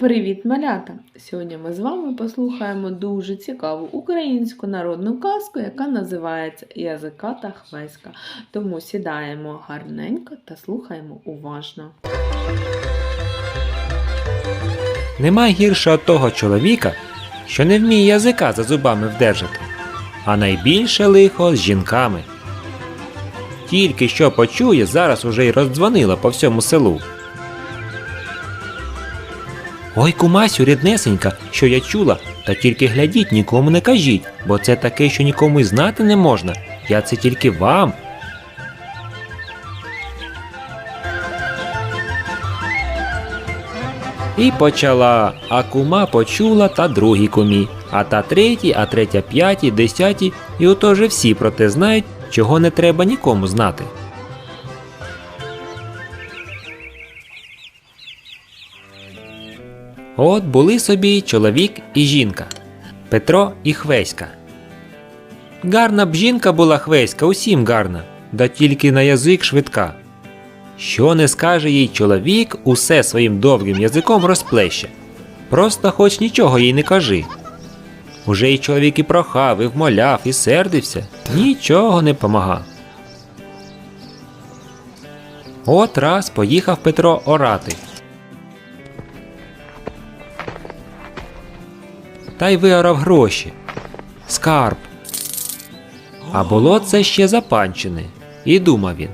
Привіт, малята! Сьогодні ми з вами послухаємо дуже цікаву українську народну казку, яка називається Язика та хвеська. Тому сідаємо гарненько та слухаємо уважно. Нема гірше того чоловіка, що не вміє язика за зубами вдержати, а найбільше лихо з жінками. Тільки що почує, зараз уже й роздзвонила по всьому селу. Ой, кумасю, ріднесенька, що я чула, та тільки глядіть, нікому не кажіть, бо це таке, що нікому й знати не можна. Я це тільки вам. І почала, а кума почула та другій кумі, а та третій, а третя п'ятій, десятій, і ото же всі про те знають, чого не треба нікому знати. От були собі чоловік і жінка Петро і Хвеська. Гарна б жінка була Хвеська, усім гарна, да тільки на язик швидка. Що не скаже їй чоловік, усе своїм довгим язиком розплеще. Просто хоч нічого їй не кажи. Уже й чоловік і прохав, і вмоляв, і сердився, нічого не помагав. От раз поїхав Петро орати. Та й виорав гроші. Скарб. А було це ще запанчене. І думав він.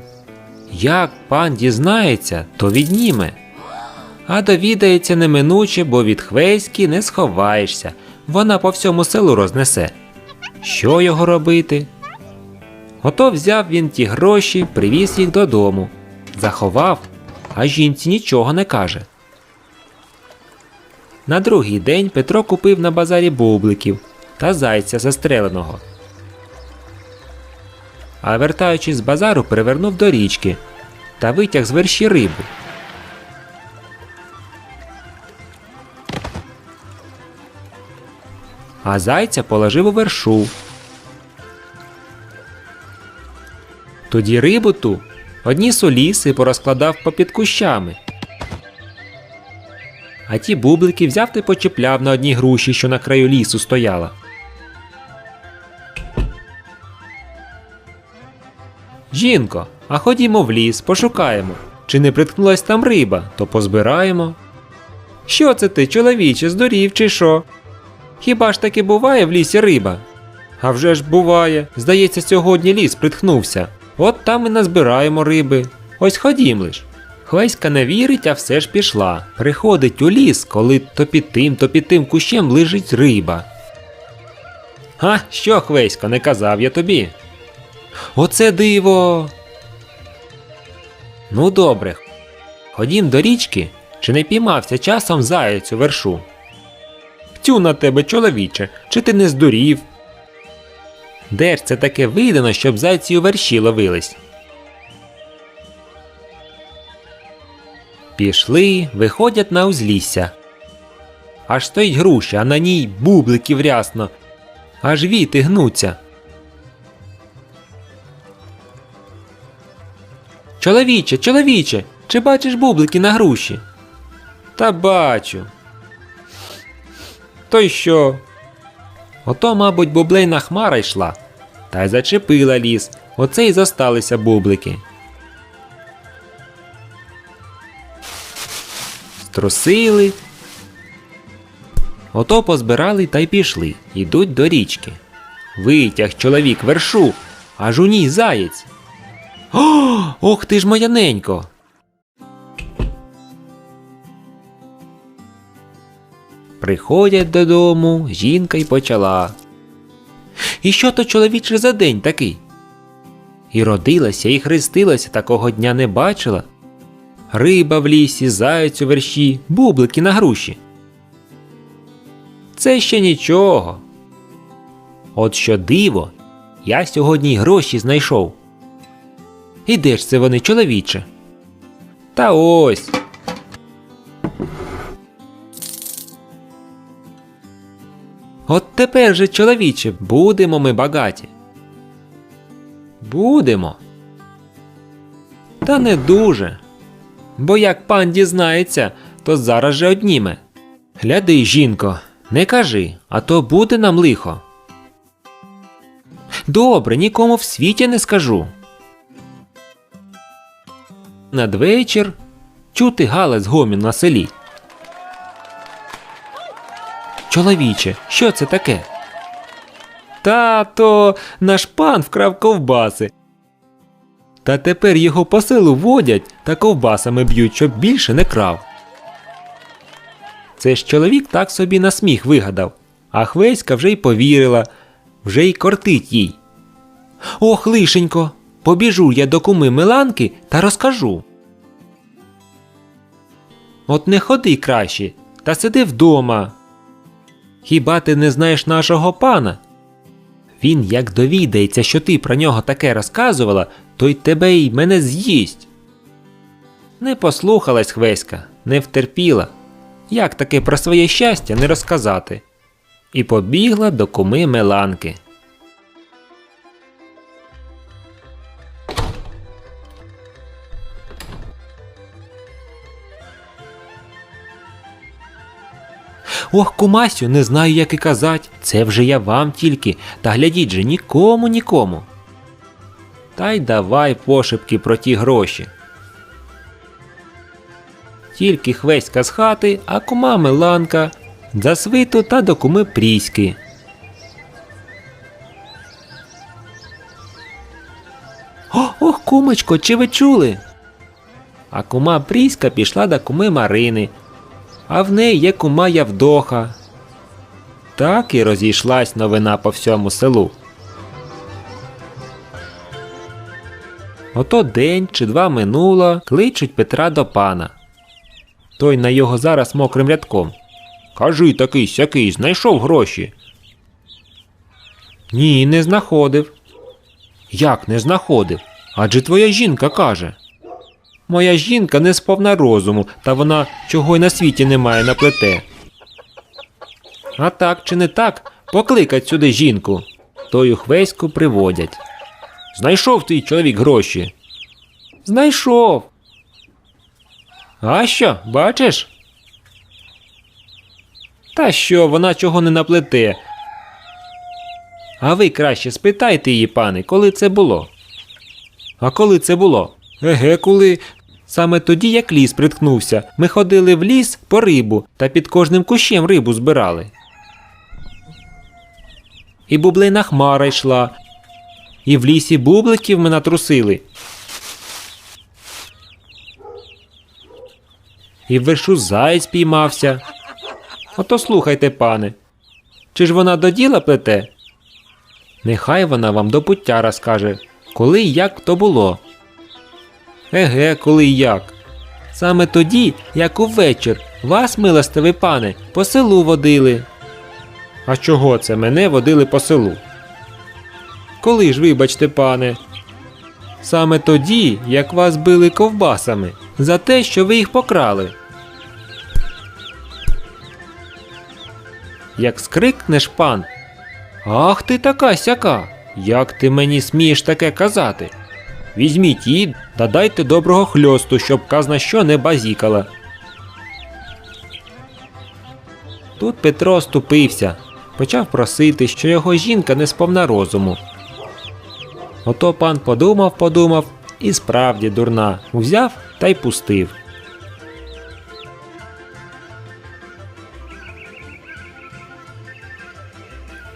Як пан дізнається, то відніме. А довідається неминуче, бо від хвеськи не сховаєшся, вона по всьому селу рознесе. Що його робити? Ото взяв він ті гроші, привіз їх додому, заховав, а жінці нічого не каже. На другий день Петро купив на базарі бубликів та зайця застреленого. А вертаючись з базару, привернув до річки та витяг з верші рибу. А зайця положив у вершу. Тоді рибу ту одні соліси порозкладав попід кущами. А ті бублики взяв та й почіпляв на одній груші, що на краю лісу стояла. Жінко, а ходімо в ліс, пошукаємо. Чи не приткнулась там риба, то позбираємо. Що це ти, чоловіче, здурів чи що? Хіба ж таки буває в лісі риба? А вже ж буває. Здається, сьогодні ліс притхнувся. От там і назбираємо риби. Ось ходім лиш. Хвеська не вірить, а все ж пішла. Приходить у ліс, коли то під тим, то під тим кущем лежить риба. Га, що, Хвесько, не казав я тобі? Оце диво. Ну, добре. Ходім до річки, чи не піймався часом заяць у вершу? Тю на тебе, чоловіче, чи ти не здурів? Де ж це таке видано, щоб зайці у верші ловились? Пішли, виходять на узлісся. Аж стоїть груша, а на ній бубликів рясно, аж віти гнуться. Чоловіче, чоловіче, чи бачиш бублики на груші? Та бачу. То й що? Ото, мабуть, бублейна хмара йшла, та й зачепила ліс, оце й зосталися бублики. Струсили. Ото позбирали та й пішли, ідуть до річки. Витяг чоловік вершу, аж у ній заєць. О, ох ти ж моя ненько. Приходять додому, жінка й почала. І що то чоловіче за день такий? І родилася, і хрестилася, такого дня не бачила. Риба в лісі, заяць у верші, бублики на груші. Це ще нічого. От що диво, я сьогодні й гроші знайшов. І де ж це вони, чоловіче? Та ось. От тепер же, чоловіче, будемо ми багаті. Будемо. Та не дуже. Бо як пан дізнається, то зараз же одніме. Гляди, жінко, не кажи, а то буде нам лихо. Добре, нікому в світі не скажу. Надвечір чути галас гомін на селі. Чоловіче, що це таке? Та то наш пан вкрав ковбаси. Та тепер його по селу водять та ковбасами б'ють, щоб більше не крав. Це ж чоловік так собі на сміх вигадав, а Хвеська вже й повірила, вже й кортить їй. Ох, лишенько, побіжу я до куми Миланки та розкажу. От не ходи краще, та сиди вдома. Хіба ти не знаєш нашого пана? Він як довідається, що ти про нього таке розказувала, то й тебе й мене з'їсть. Не послухалась Хвеська, не втерпіла. Як таки про своє щастя не розказати? І побігла до куми Меланки. Ох, кумасю, не знаю, як і казать. Це вже я вам тільки, та глядіть же нікому, нікому. Та й давай пошепки про ті гроші. Тільки хвеська з хати, а кума Миланка за свиту та до куми Пріськи. О, ох, кумочко, чи ви чули? А кума Пріська пішла до куми Марини, а в неї є кума Явдоха. Так і розійшлась новина по всьому селу. Ото день чи два минуло, кличуть Петра до пана. Той на його зараз мокрим рядком. Кажи такий сякий, знайшов гроші. Ні, не знаходив. Як не знаходив? Адже твоя жінка каже. Моя жінка не сповна розуму, та вона чого й на світі немає на плете. А так чи не так, покликать сюди жінку. Тою хвеську приводять. Знайшов твій чоловік гроші. Знайшов. А що, бачиш? Та що, вона чого не наплете. А ви краще спитайте її, пане, коли це було. А коли це було? Еге, коли. Саме тоді, як ліс приткнувся, ми ходили в ліс по рибу та під кожним кущем рибу збирали. І бублина хмара йшла, і в лісі бубликів ми натрусили. І в вершу заєць піймався. Ото слухайте, пане. Чи ж вона до діла плете? Нехай вона вам до пуття розкаже, коли і як то було. Еге, коли і як. Саме тоді, як увечір, вас, милостивий пане, по селу водили. А чого це мене водили по селу? Коли ж, вибачте, пане? Саме тоді, як вас били ковбасами, за те, що ви їх покрали. Як скрикнеш пан. Ах ти така сяка! Як ти мені смієш таке казати? Візьміть її та дайте доброго хльосту, щоб казна що не базікала. Тут Петро ступився, почав просити, що його жінка не сповна розуму. Ото пан подумав, подумав і справді дурна, взяв та й пустив.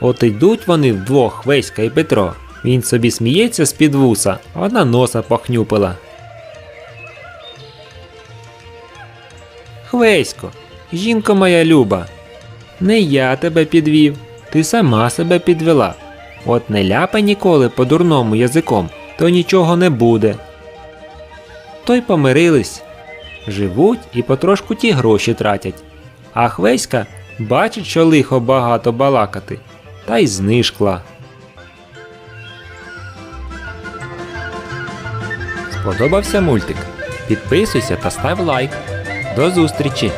От йдуть вони вдвох Хвеська і Петро. Він собі сміється з-під вуса, а вона носа похнюпила. Хвесько, жінко моя люба, не я тебе підвів, ти сама себе підвела. От не ляпай ніколи по дурному язиком, то нічого не буде. То й помирились. Живуть і потрошку ті гроші тратять. А Хвеська бачить, що лихо багато балакати, та й знишкла. Сподобався мультик? Підписуйся та став лайк. До зустрічі!